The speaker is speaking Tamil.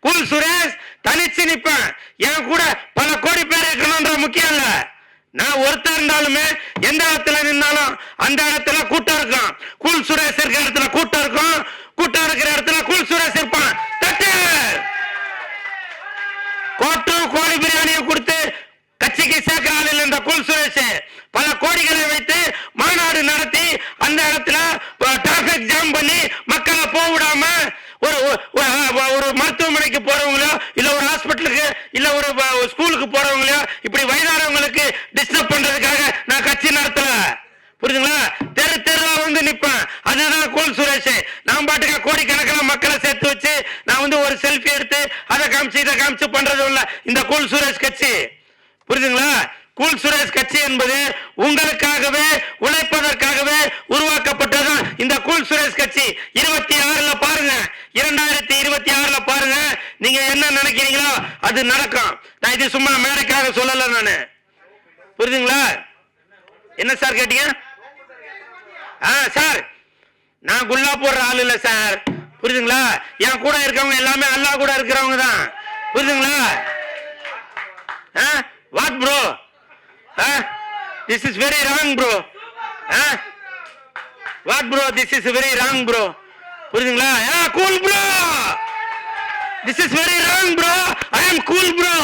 கூல் சுரேஷ் தனிச்சு நிப்பேன். என் கூட பல கோடி பேர் இருக்கணும்ன்ற முக்கியம் இல்ல. நான் ஒருத்தர் இருந்தாலுமே எந்த இடத்துல நின்னாலும் அந்த இடத்துல கூட்டம் இருக்கும். கூல் சுரேஷ் இருக்கிற இடத்துல கூட்டம் இருக்கும். கூட்டம் இருக்கிற இடத்துல கூல் சுரேஷ் இருப்பான். தட்டு! கோட்டும் கோழி பிரியாணியும் கொடுத்து கட்சிக்கு சேர்க்கிற ஆளில் இருந்த கூல் குல் சுரேஷ். பல கோடிகளை வைத்து மாநாடு நடத்தி அந்த இடத்துல டிராபிக் ஜாம் பண்ணி மக்களை போக விடாம ஒரு ஒரு- மருத்துவமனைக்கு போறவங்களோ இல்ல ஒரு ஹாஸ்பிட்டலுக்கு இல்ல ஒரு ஸ்கூலுக்கு போறவங்களோ இப்படி வயதானவங்களுக்கு டிஸ்டர்ப் பண்றதுக்காக நான் கட்சி நடத்தல. புரியுதுங்களா தெரு தெருவா வந்து நிப்பேன். அதுதான் கோல் சுரேஷ். நான் பாட்டுக்கா கோடிக்கணக்கில் மக்களை சேர்த்து வச்சு நான் வந்து ஒரு செல்ஃபி எடுத்து அதை காமிச்சு இதை காமிச்சு பண்றதும் இல்ல. இந்த கூல் சுரேஷ் கட்சி. புரியுதுங்களா கூல் சுரேஷ் கட்சி என்பது உங்களுக்காகவே உழைப்பதற்காகவே உருவாக்கப்பட்டதுதான் இந்த கூல் சுரேஷ் கட்சி. இருபத்தி ஆறுல பாருங்க. இரண்டாயிரத்தி இருபத்தி ஆறுல பாருங்க. நீங்க என்ன நினைக்கிறீங்களோ அது நடக்கும். நான் இது சும்மா மேடைக்காக சொல்லல நானு. புரியுதுங்களா? என்ன சார் கேட்டீங்க? ஆ சார். நான் குல்லா போடுற ஆள் இல்ல சார். புரியுதுங்களா? என் கூட இருக்கவங்க எல்லாமே அல்லாஹ் கூட இருக்கிறவங்க தான். புரியுதுங்களா? What bro this is very wrong bro what bro this is very wrong bro புரியுதுங்களா cool bro this is very wrong bro I am cool bro